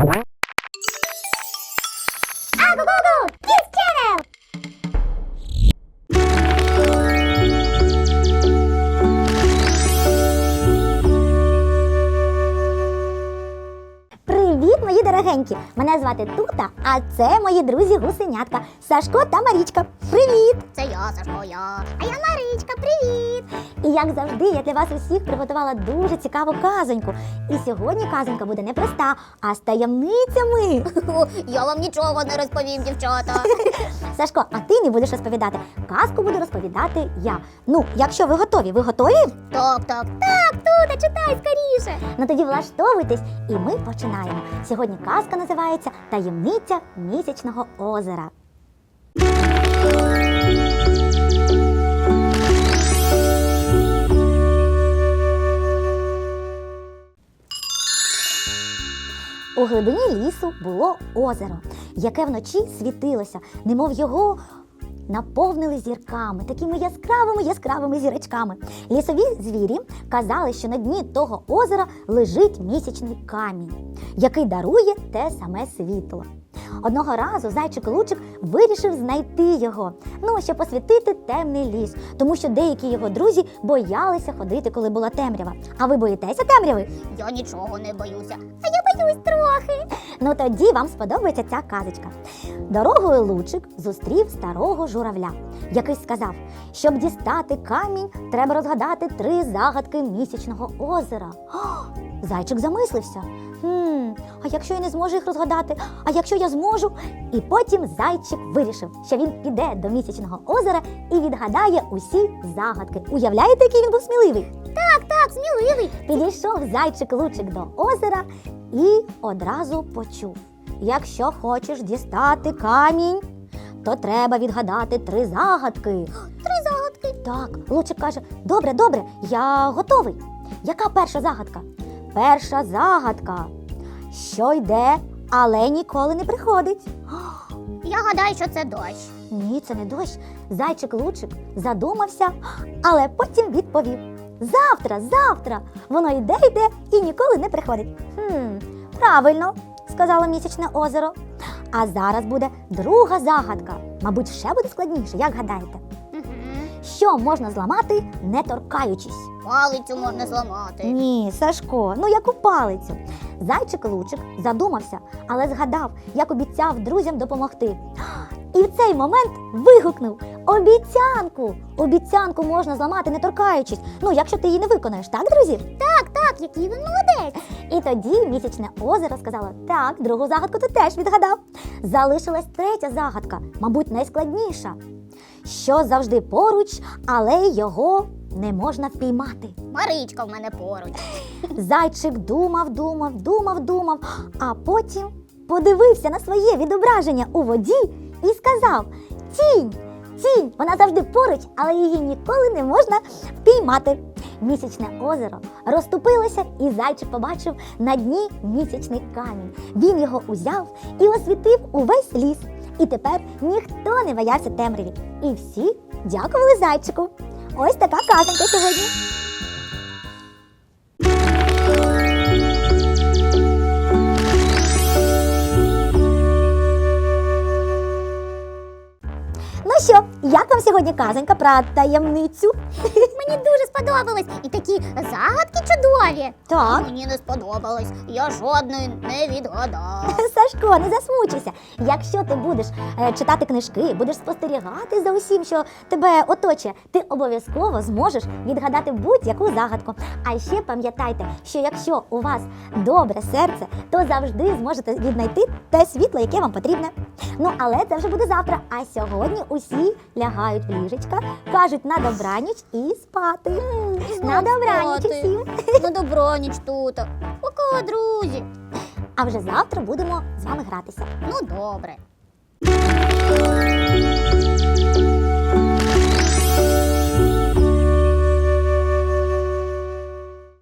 What? Дорогенькі! Мене звати Тута, а це мої друзі гусенятка Сашко та Марічка. Привіт! Це я, Сашко, я. А я Маричка, привіт! І як завжди, я для вас усіх приготувала дуже цікаву казоньку. І сьогодні казонька буде не проста, а з таємницями. Я вам нічого не розповім, дівчата. Сашко, а ти не будеш розповідати. Казку буду розповідати я. Ну, якщо ви готові, ви готові? Так, так, так, Тута, читай скоріше. Ну тоді влаштовуйтесь, і ми починаємо. Сьогодні казка називається Таємниця місячного озера. У глибині лісу було озеро, яке вночі світилося, немов його наповнили зірками, такими яскравими яскравими зірочками. Лісові звірі казали, що на дні того озера лежить місячний камінь, який дарує те саме світло. Одного разу зайчик Лучик вирішив знайти його, ну щоб освітити темний ліс, тому що деякі його друзі боялися ходити, коли була темрява. А ви боїтеся темряви? Я нічого не боюся. А я боюсь трохи. Ну тоді вам сподобається ця казочка. Дорогою Лучик зустрів старого журавля, який сказав, щоб дістати камінь, треба розгадати три загадки місячного озера. О, зайчик замислився. Хм, а якщо я не зможу їх розгадати, а якщо я зможу? І потім зайчик вирішив, що він піде до місячного озера і відгадає усі загадки. Уявляєте, який він був сміливий? Так, так, сміливий. Підійшов зайчик Лучик до озера і одразу почув: якщо хочеш дістати камінь, то треба відгадати три загадки. Три загадки. Так, Лучик каже: добре, добре, я готовий. Яка перша загадка? Перша загадка. Що йде, але ніколи не приходить. Я гадаю, що це дощ. Ні, це не дощ. Зайчик Лучик задумався, але потім відповів: Завтра, завтра, воно йде, йде і ніколи не приходить. Хм, правильно, сказало місячне озеро. А зараз буде друга загадка. Мабуть, ще буде складніше, як гадаєте? Що можна зламати, не торкаючись? Палицю можна зламати. Ні, Сашко, ну яку палицю. Зайчик Лучик задумався, але згадав, як обіцяв друзям допомогти. І в цей момент вигукнув обіцянку! Обіцянку можна зламати, не торкаючись. Ну, якщо ти її не виконаєш, так, друзі? Так, так, який він молодець. І тоді місячне озеро сказало: так, другу загадку ти теж відгадав. Залишилась третя загадка, мабуть, найскладніша. Що завжди поруч, але його не можна впіймати. Маричка в мене поруч. Зайчик думав, думав, думав, думав, а потім подивився на своє відображення у воді і сказав: Тінь, тінь, вона завжди поруч, але її ніколи не можна впіймати. Місячне озеро розступилося, і зайчик побачив на дні місячний камінь. Він його узяв і освітив увесь ліс. І тепер ніхто не боявся темряві. І всі дякували зайчику. Ось така казанка сьогодні. Ну що, як вам сьогодні казанька про таємницю? Мені дуже сподобалось. І такі загадки чудові. Так. Мені не сподобалось. Я жодної не відгадав. Сашко, не засмучуйся. Якщо ти будеш е, читати книжки, будеш спостерігати за усім, що тебе оточує, ти обов'язково зможеш відгадати будь-яку загадку. А ще пам'ятайте, що якщо у вас добре серце, то завжди зможете віднайти те світло, яке вам потрібне. Ну але це вже буде завтра. А сьогодні усі лягають в ліжечка, кажуть на добраніч і спати. І На добраніч спати. усім. На добраніч тут. Пока, друзі. А вже завтра будемо з вами гратися. Ну добре.